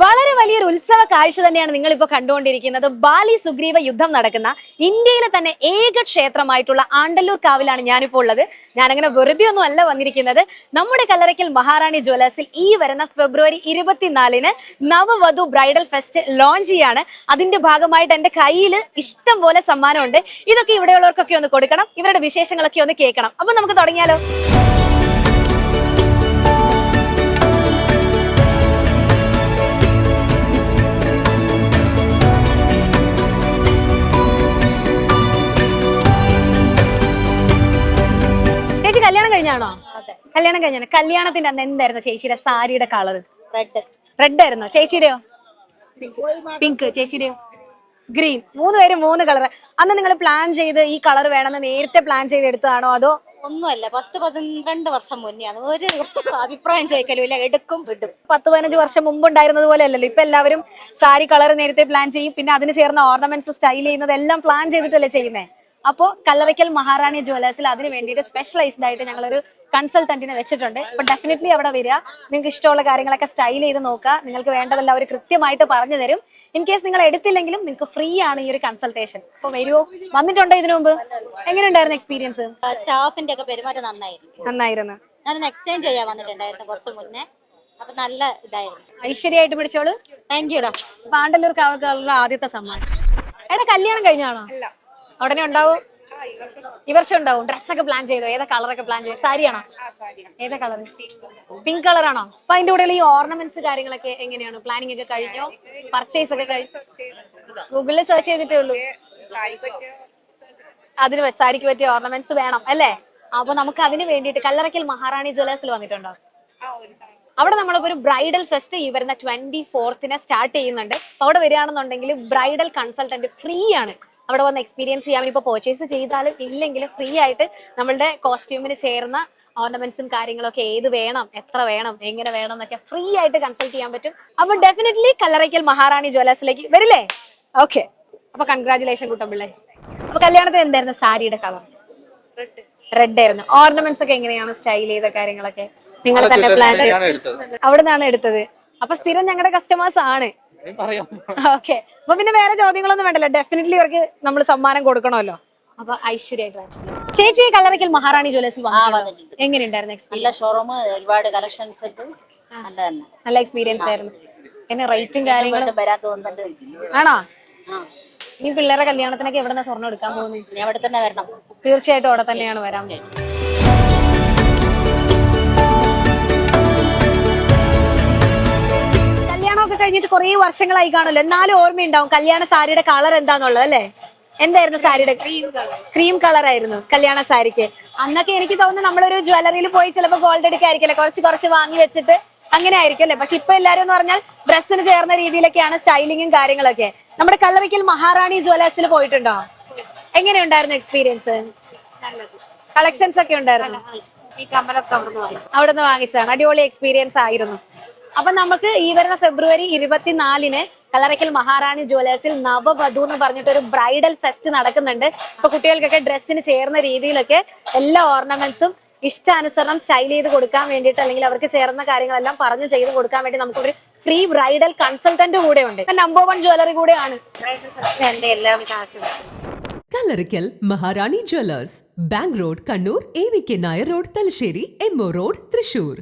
വളരെ വലിയൊരു ഉത്സവ കാഴ്ച തന്നെയാണ് നിങ്ങൾ ഇപ്പോൾ കണ്ടുകൊണ്ടിരിക്കുന്നത്. ബാലി സുഗ്രീവ യുദ്ധം നടക്കുന്ന ഇന്ത്യയിലെ തന്നെ ഏക ക്ഷേത്രമായിട്ടുള്ള ആണ്ടല്ലൂർ കാവിലാണ് ഞാനിപ്പോൾ ഉള്ളത്. ഞാനങ്ങനെ വെറുതെ ഒന്നും അല്ല വന്നിരിക്കുന്നത്. നമ്മുടെ കല്ലറയ്ക്കൽ മഹാറാണി ജ്വല്ലേഴ്സിൽ ഈ വരുന്ന ഫെബ്രുവരി ഇരുപത്തിനാലിന് നവവധു ബ്രൈഡൽ ഫെസ്റ്റ് ലോഞ്ച് ചെയ്യാണ്. അതിന്റെ ഭാഗമായിട്ട് എന്റെ കയ്യിൽ ഇഷ്ടം പോലെ സമ്മാനമുണ്ട്. ഇതൊക്കെ ഇവിടെയുള്ളവർക്കൊക്കെ ഒന്ന് കൊടുക്കണം. ഇവരുടെ വിശേഷങ്ങളൊക്കെ ഒന്ന് കേൾക്കണം. അപ്പൊ നമുക്ക് തുടങ്ങിയാലോ? കല്യാണം കഴിഞ്ഞാണോ? കല്യാണം കഴിഞ്ഞാണ്. കല്യാണത്തിന്റെ അന്ന് എന്തായിരുന്നു ചേച്ചിയുടെ സാരിയുടെ കളർ റെഡ് റെഡ് ആയിരുന്നോ? ചേച്ചിയുടെയോ? പിങ്ക് ചേച്ചിയുടെയോ? ഗ്രീൻ മൂന്ന് പേര് മൂന്ന് കളർ അന്ന് നിങ്ങൾ പ്ലാൻ ചെയ്ത് ഈ കളർ വേണമെന്ന് നേരത്തെ പ്ലാൻ ചെയ്ത് എടുത്തതാണോ അതോ? ഒന്നുമല്ല. പത്ത് പന്ത്രണ്ട് വർഷം മുന്നെയാണ് ഒരു അഭിപ്രായം ചോദിക്കലും ഇല്ല എടുക്കും. വിടും പത്ത് പതിനഞ്ച് വർഷം മുമ്പ് ഉണ്ടായിരുന്നത് പോലെ അല്ലല്ലോ. ഇപ്പൊ എല്ലാവരും സാരി കളർ നേരത്തെ പ്ലാൻ ചെയ്യും. പിന്നെ അതിന് ചേർന്ന ഓർണമെന്റ്സ് സ്റ്റൈൽ ചെയ്യുന്നത് എല്ലാം പ്ലാൻ ചെയ്തിട്ടല്ലേ ചെയ്യുന്നേ? അപ്പോ കല്ലവയ്ക്കൽ മഹാറാണി ജ്വല്ലേഴ്സിൽ അതിന് വേണ്ടിയിട്ട് സ്പെഷ്യലൈസ്ഡ് ആയിട്ട് ഞങ്ങളൊരു കൺസൾട്ടന്റിനെ വെച്ചിട്ടുണ്ട്. അപ്പൊ ഡെഫിനറ്റ്ലി അവിടെ വരിക. നിങ്ങൾക്ക് ഇഷ്ടമുള്ള കാര്യങ്ങളൊക്കെ സ്റ്റൈൽ ചെയ്ത് നോക്കുക. നിങ്ങൾക്ക് വേണ്ടതെല്ലാം അവർ കൃത്യമായിട്ട് പറഞ്ഞു തരും. ഇൻ കേസ് നിങ്ങൾ എടുത്തില്ലെങ്കിലും നിങ്ങൾക്ക് ഫ്രീ ആണ് ഈ ഒരു കൺസൾട്ടേഷൻ അപ്പൊ വരുമോ വന്നിട്ടുണ്ടോ ഇതിനു മുമ്പ്? എങ്ങനെയുണ്ടായിരുന്നു എക്സ്പീരിയൻസ് സ്റ്റാഫിന്റെ ഒക്കെ പെരുമാറ്റം നന്നായിരുന്നു. നന്നായിരുന്നു. ഞാനൊന്ന് എക്സ്ചേഞ്ച് ചെയ്യാൻ വന്നിട്ടുണ്ടായിരുന്നു കുറച്ച് മുന്നേ. അപ്പൊ നല്ല ഇതായിരുന്നു. ഐശ്വര്യമായിട്ട് പിടിച്ചോളൂ. താങ്ക് യുടാ പാണ്ടല്ലൂർ കാവക്കാരുടെ ആദ്യത്തെ സമ്മാനം. എടാ കല്യാണം കഴിഞ്ഞാണോ ഉടനെ ഉണ്ടാവും? ഈ വർഷം ഉണ്ടാവും. ഡ്രസ്സൊക്കെ പ്ലാൻ ചെയ്തു? ഏതാ കളറൊക്കെ പ്ലാൻ ചെയ്തു? സാരിയാണോ ഏതാ കളർ പിങ്ക് കളർ ആണോ? അപ്പൊ അതിന്റെ കൂടെ ഈ ഓർണമെന്റ്സ് കാര്യങ്ങളൊക്കെ എങ്ങനെയാണ്? പ്ലാനിങ് ഒക്കെ കഴിഞ്ഞോ? പർച്ചേസ് ഒക്കെ കഴിഞ്ഞു ഗൂഗിളിൽ സെർച്ച് ചെയ്തിട്ടേ ഉള്ളൂ. അതിന് സാരിക്ക് പറ്റിയ ഓർണമെന്റ്സ് വേണം അല്ലേ? അപ്പൊ നമുക്ക് അതിന് വേണ്ടിയിട്ട് കല്ലറയ്ക്കൽ മഹാറാണി ജ്വല്ലേഴ്സിൽ വന്നിട്ടുണ്ടോ? അവിടെ നമ്മളിപ്പോ ഒരു ബ്രൈഡൽ ഫെസ്റ്റ് ഈ വരുന്ന ട്വന്റി ഫോർത്തിന് സ്റ്റാർട്ട് ചെയ്യുന്നുണ്ട്. അവിടെ വരികയാണെന്നുണ്ടെങ്കിൽ ബ്രൈഡൽ കൺസൾട്ടന്റ് ഫ്രീ ആണ്. അവിടെ വന്ന് എക്സ്പീരിയൻസ് ചെയ്യാൻ ഇപ്പൊ പർച്ചേസ് ചെയ്താലും ഇല്ലെങ്കിലും ഫ്രീ ആയിട്ട് നമ്മളുടെ കോസ്റ്റ്യൂമിന് ചേർന്ന ഓർണമെന്റ്സും കാര്യങ്ങളൊക്കെ ഏത് വേണം എത്ര വേണം എങ്ങനെ വേണം എന്നൊക്കെ ഫ്രീ ആയിട്ട് കൺസൾട്ട് ചെയ്യാൻ പറ്റും. അപ്പൊ ഡെഫിനറ്റ്ലി കല്ലറയ്ക്കൽ മഹാറാണി ജ്വല്ലേഴ്സിലേക്ക് വരില്ലേ? ഓക്കെ അപ്പൊ കൺഗ്രാചുലേഷൻ കൂട്ടമ്പിള്ളേ. അപ്പൊ കല്യാണത്തിന് എന്തായിരുന്നു സാരിയുടെ കളർ റെഡ് ആയിരുന്നു. ഓർണമെന്റ്സ് ഒക്കെ എങ്ങനെയാണ് സ്റ്റൈൽ ചെയ്ത കാര്യങ്ങളൊക്കെ? നിങ്ങൾ തന്നെ പ്ലാൻ അവിടെ നിന്നാണ് എടുത്തത്. അപ്പൊ സ്ഥിരം ഞങ്ങളുടെ കസ്റ്റമേഴ്സ് ആണ്. ഓക്കെ അപ്പൊ പിന്നെ വേറെ ചോദ്യങ്ങളൊന്നും വേണ്ടല്ലോ. ഡെഫിനറ്റ്ലി ഇവർക്ക് നമ്മൾ സമ്മാനം കൊടുക്കണമല്ലോ. അപ്പൊ ഐശ്വര്യ ചേച്ചി കല്ലറയ്ക്കൽ മഹാറാണി ജ്വല്ലേഴ്സിൽ. എങ്ങനെയുണ്ടായിരുന്നു എക്സ്പീരിയൻസ് നല്ല ഷോറൂം ഒരുപാട് കളക്ഷൻസ് നല്ല നല്ല എക്സ്പീരിയൻസ് ആയിരുന്നു. എന്നെ റേറ്റും കാര്യങ്ങളും? ആണോ? ഇനി ഈ പിള്ളേരെ കല്യാണത്തിനൊക്കെ എവിടെ നിന്ന് സ്വർണം എടുക്കാൻ പോകുന്നു അവിടെ തന്നെ വരണം. തീർച്ചയായിട്ടും അവിടെ തന്നെയാണ് വരാൻ പോകുന്നത്. കഴിഞ്ഞിട്ട് കുറെ വർഷങ്ങളായി കാണുമല്ലോ. എന്നാലും ഓർമ്മയുണ്ടാവും കല്യാണ സാരിയുടെ കളർ എന്താന്നുള്ളത് അല്ലേ? എന്തായിരുന്നു സാരിയുടെ ക്രീം കളർ ആയിരുന്നു കല്യാണ സാരിക്ക്. അന്നൊക്കെ എനിക്ക് തോന്നുന്നു നമ്മളൊരു ജ്വല്ലറിയിൽ പോയി ചിലപ്പോൾ ഗോൾഡ് എടുക്കായിരിക്കില്ല കുറച്ച് കുറച്ച് വാങ്ങി വെച്ചിട്ട് അങ്ങനെ ആയിരിക്കും അല്ലേ? പക്ഷെ ഇപ്പൊ എല്ലാരും എന്ന് പറഞ്ഞാൽ ഡ്രസ്സിന് ചേർന്ന രീതിയിലൊക്കെയാണ് സ്റ്റൈലിങ്ങും കാര്യങ്ങളൊക്കെ. നമ്മുടെ കല്ലറയ്ക്കൽ മഹാറാണി ജ്വല്ലേഴ്സിൽ പോയിട്ടുണ്ടോ? എങ്ങനെയുണ്ടായിരുന്നു എക്സ്പീരിയൻസ് കളക്ഷൻസ് ഒക്കെ ഉണ്ടായിരുന്നു? അവിടെ നിന്ന് വാങ്ങിച്ചാണ് അടിപൊളി എക്സ്പീരിയൻസ് ആയിരുന്നു. അപ്പൊ നമുക്ക് ഈ വരുന്ന ഫെബ്രുവരി ഇരുപത്തിനാലിന് കളറയ്ക്കൽ മഹാറാണി ജ്വല്ലേഴ്സിൽ നവവധു എന്ന് പറഞ്ഞിട്ട് ഒരു ബ്രൈഡൽ ഫെസ്റ്റ് നടക്കുന്നുണ്ട്. അപ്പൊ കുട്ടികൾക്കൊക്കെ ഡ്രസ്സിന് ചേർന്ന രീതിയിലൊക്കെ എല്ലാ ഓർണമെന്റ്സും ഇഷ്ടാനുസരണം സ്റ്റൈൽ ചെയ്ത് കൊടുക്കാൻ വേണ്ടിയിട്ട് അല്ലെങ്കിൽ അവർക്ക് ചേർന്ന കാര്യങ്ങളെല്ലാം പറഞ്ഞു ചെയ്ത് കൊടുക്കാൻ വേണ്ടി നമുക്കൊരു ഫ്രീ ബ്രൈഡൽ കൺസൾട്ടന്റ് കൂടെ ഉണ്ട്. നമ്പർ വൺ ജ്വല്ലറി കൂടെയാണ്. കലറിക്കൽ Maharani jewellers bank road Kannur A V K Nair road Thalassery M O O road Thrissur.